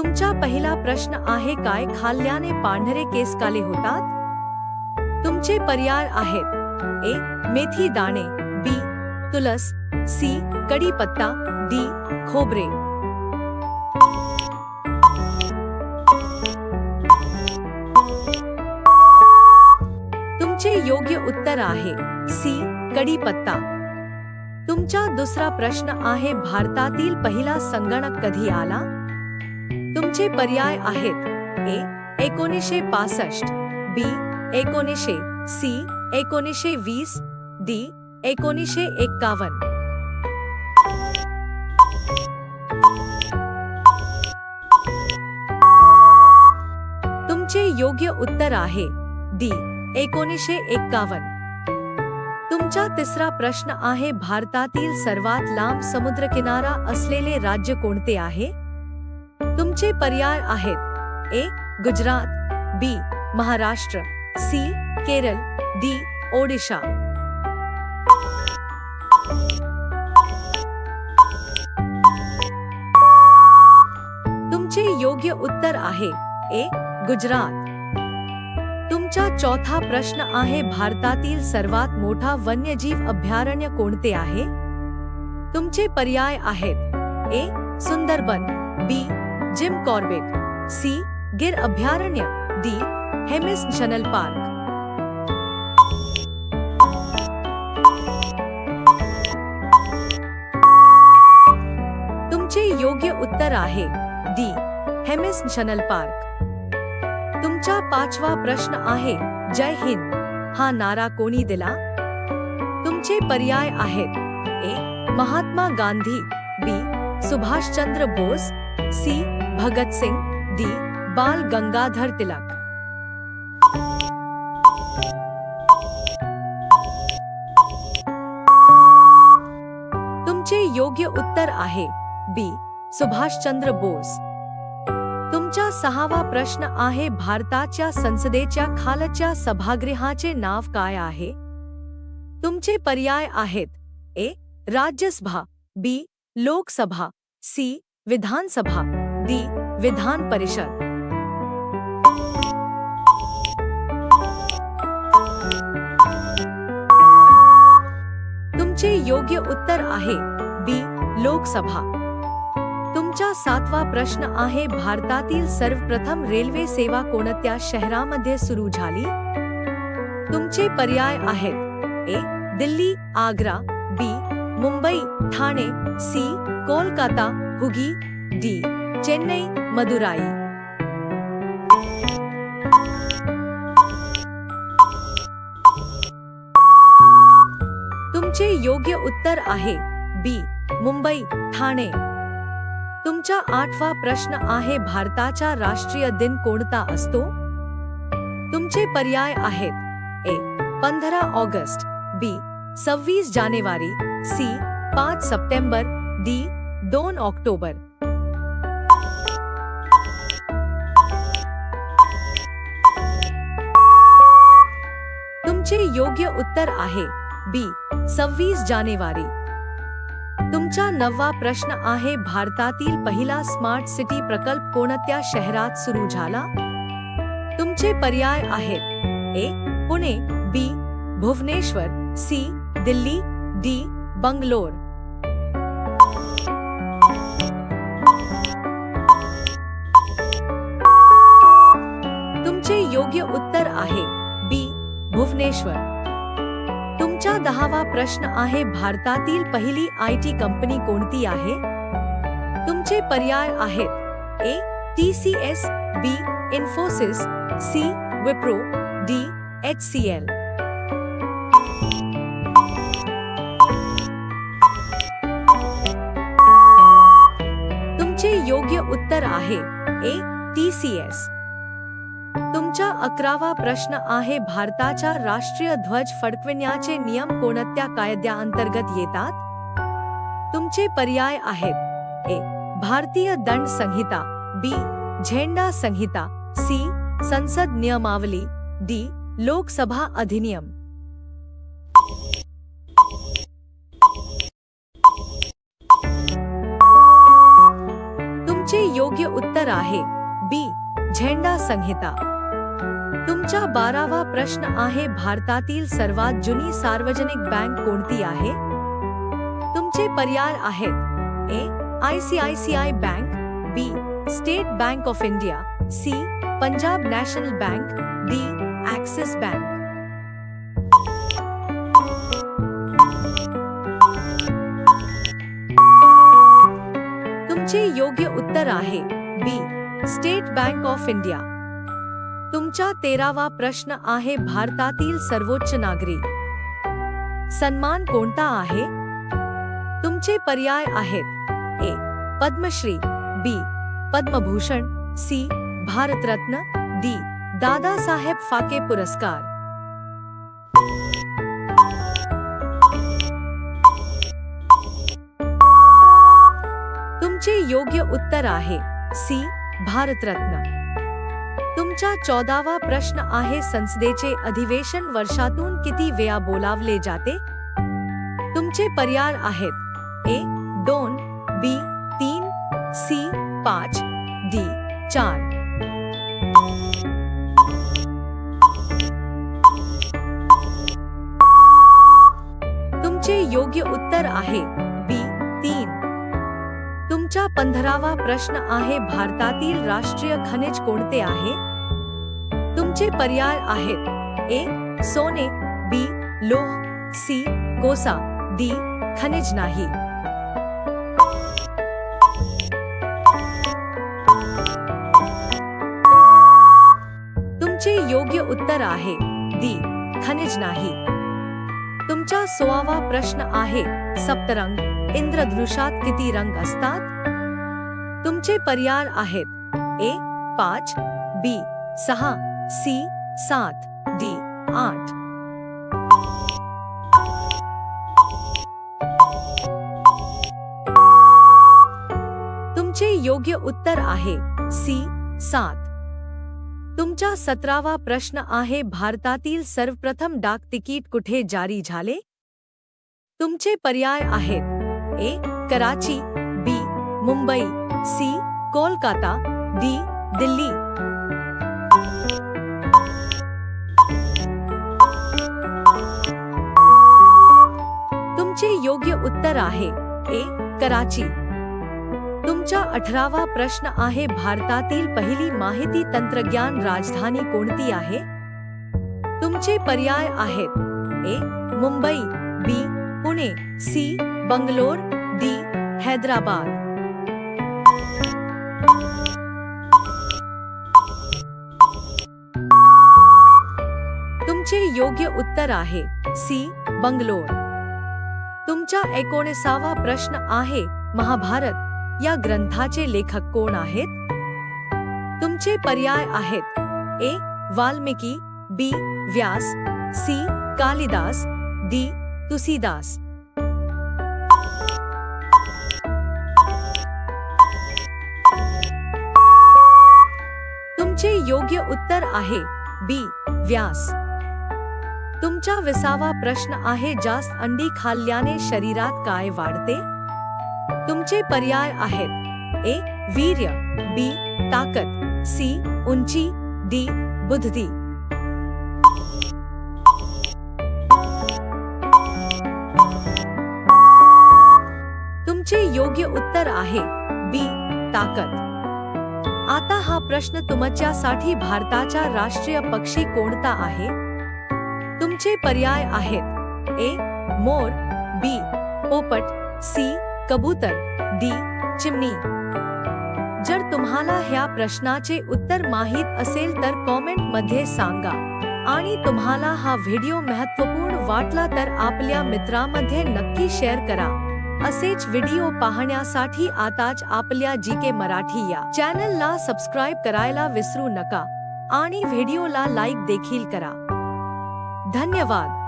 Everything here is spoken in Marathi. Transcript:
तुमचा पहिला प्रश्न आहे काय? खाल्ल्याने पांढरे केस काले होतात? तुमचे पर्याय आहेत. ए. मेथी दाणे. बी. तुलस. सी. कढीपत्ता. डी. खोबरे. तुमचे योग्य उत्तर आहे. सी. कढीपत्ता. तुमचा दुसरा प्रश्न आहे भारतातील पहिला संगणक कधी आला? तुमचे पर्याय आहेत. ए एकोणीसशे पासष्ट बी एकोणीसशे सी एकोणीसशे वीस डी एकोणीसशे एक्कावन्न. तुमचे योग्य उत्तर आहे डी एकोणीसशे एक्कावन्न. तुमचा तिसरा प्रश्न आहे भारतातील सर्वात लांब समुद्रकिनारा असलेले राज्य कोणते आहे? तुमचे पर्याय आहेत. A Gujarat B Maharashtra C Kerala D Odisha. तुमचे योग्य उत्तर आहे. ए गुजरात. तुमचा चौथा प्रश्न आहे भारतातील सर्वात मोठा वन्यजीव अभयारण्य कोणते आहे? तुमचे पर्याय आहेत. A Sundarban B Jim Corbett, C, Gir अभ्यारण्य, डी, हेमिस नॅशनल पार्क। तुमचे योग्य उत्तर आहे, डी, हेमिस नॅशनल पार्क। तुमचा पाचवा प्रश्न आहे, जय हिंद, हा नारा कोणी दिला? तुमचे पर्याय आहेत, A, Mahatma Gandhi, B, Subhash Chandra Bose, C Bhagat Singh D Bal Gangadhar Tilak. तुमचे योग्य उत्तर आहे बी सुभाषचंद्र बोस. तुमचा सहावा प्रश्न आहे, भारताच्या संसदेच्या खालच्या सभागृहाचे नाव काय आहे? तुमचे पर्याय आहेत A Rajya Sabha B Lok Sabha C Vidhan Sabha. D Vidhan Parishad. तुमचे योग्य उत्तर आहे बी लोकसभा. तुमचा सातवा प्रश्न आहे भारतातील सर्वप्रथम रेल्वे सेवा कोणत्या शहरामध्ये सुरू झाली? तुमचे पर्याय आहेत A Delhi Agra B Mumbai Thane C Kolkata Hooghly D. Chennai Madurai. तुमचे योग्य उत्तर आहे बी मुंबई ठाणे. तुमचा आठवा प्रश्न आहे भारताचा राष्ट्रीय दिन कोणता असतो? तुमचे पर्याय आहेत ए पंधरा ऑगस्ट बी सव्वीस जानेवारी सी पाच सप्टेंबर डी दोन ऑक्टोबर. तुमचे योग्य उत्तर आहे. बी. सव्वीस जानेवारी. तुमचा नववा प्रश्न आहे भारतातील पहिला स्मार्ट सिटी प्रकल्प कोणत्या शहरात सुरू झाला? तुमचे पर्याय आहेत. A. Pune B. Bhubaneswar C. Delhi D. Bangalore. तुमचे योग्य उत्तर आहे. भुवनेश्वर. तुमचा दहावा प्रश्न आहे भारतातील पहिली आय टी कंपनी कोणती आहे? तुमचे पर्याय आहेत A T C S B Infosys C Wipro D H C L. तुमचे योग्य उत्तर आहे ए टी सी एस. तुमचा अकरावा प्रश्न आहे भारताच्या राष्ट्रीय ध्वज फडकविण्याचे नियम कोणत्या कायद्याअंतर्गत येतात? तुमचे पर्याय आहेत ए भारतीय दंड संहिता बी झेंडा संहिता सी संसद नियमावली डी लोकसभा अधिनियम. तुमचे योग्य उत्तर आहे बी झेंडा संहिता। तुमचा बारावा प्रश्न आहे, भारतातील सर्वात जुनी सार्वजनिक बँक कोणती आहे? तुमचे पर्याय आहेत, A, I C I C I bank, B, state bank of India, C, Punjab national bank, D, Axis bank. तुमचे योग्य उत्तर आहे, B state bank of India. तुमचा तेरावा प्रश्न आहे भारतातील सर्वोच्च नागरी सन्मान कोणता आहे? तुमचे पर्याय आहेत. A. Padma Shri. B. Padma Bhushan. C. Bharat Ratna. D. Dadasaheb Phalke पुरस्कार. तुमचे योग्य उत्तर आहे. सी. भारतरत्न. तुमचा चौदावा प्रश्न आहे संसदेचे अधिवेशन वर्षातून किती वेळा बोलावले जाते? तुमचे पर्याय आहेत. ए दोन बी तीन सी पाच डी चार. तुमचे योग्य उत्तर आहे. तुमचा पंधरावा प्रश्न आहे भारतातील राष्ट्रीय खनिज कोणते आहे? तुमचे पर्याय आहेत ए सोने बी लोह सी कोसा डी खनिज नाही. तुमचे योग्य उत्तर आहे डी खनिज नाही. तुमचा सोळावा प्रश्न आहे सप्तरंग इंद्रधनुषात किती रंग असतात? तुमचे पर्याय आहेत. ए, पाच, बी, सहा, सी, सात, डी, आठ. तुमचे योग्य उत्तर आहे, सी, सात. तुमचा सतरावा प्रश्न आहे, भारतातील सर्वप्रथम डाक तिकीट कुठे जारी झाले? तुमचे पर्याय आहेत, A, Karachi, B, Mumbai. C Kolkata D Delhi. तुमचे योग्य उत्तर आहे ए कराची. तुमचा अठरावा प्रश्न आहे भारतातील पहिली माहिती तंत्रज्ञान राजधानी कोणती आहे? तुमचे पर्याय आहेत A Mumbai B Pune C Bangalore D Hyderabad. योग्य उत्तर आहे. सी. बंगलोर. तुमचा एकोणीसावा प्रश्न आहे महाभारत. या ग्रंथाचे लेखक कोण आहेत? तुमचे पर्याय आहेत. A. Valmiki B. Vyas C. Kalidas D. Tulsidas. तुमचे योग्य उत्तर आहे बी. व्यास. तुमचा विसावा प्रश्न आहे जास्त अंडी खाल्ल्याने शरीरात काय वाढते? तुमचे पर्याय आहेत. ए वीर्य बी ताकद सी उंची डी बुद्धी. तुमचे योग्य उत्तर आहे बी ताकद. आता हा प्रश्न तुमच्यासाठी भारताचा राष्ट्रीय पक्षी कोणता आहे? तुमचे पर्याय आहेत? ए मोर बी पोपट सी कबूतर डी चिमणी. जर तुम्हाला ह्या प्रश्नाचे उत्तर माहीत असेल तर कॉमेंटमध्ये सांगा. आणि तुम्हाला हा व्हिडिओ महत्त्वपूर्ण वाटला तर आपल्या मित्रांमध्ये नक्की शेअर करा. असेच व्हिडिओ पाहण्यासाठी आताच आपल्या जी के मराठी या चॅनलला सबस्क्राईब करायला विसरू नका. आणि व्हिडिओला लाईक देखील करा. धन्यवाद.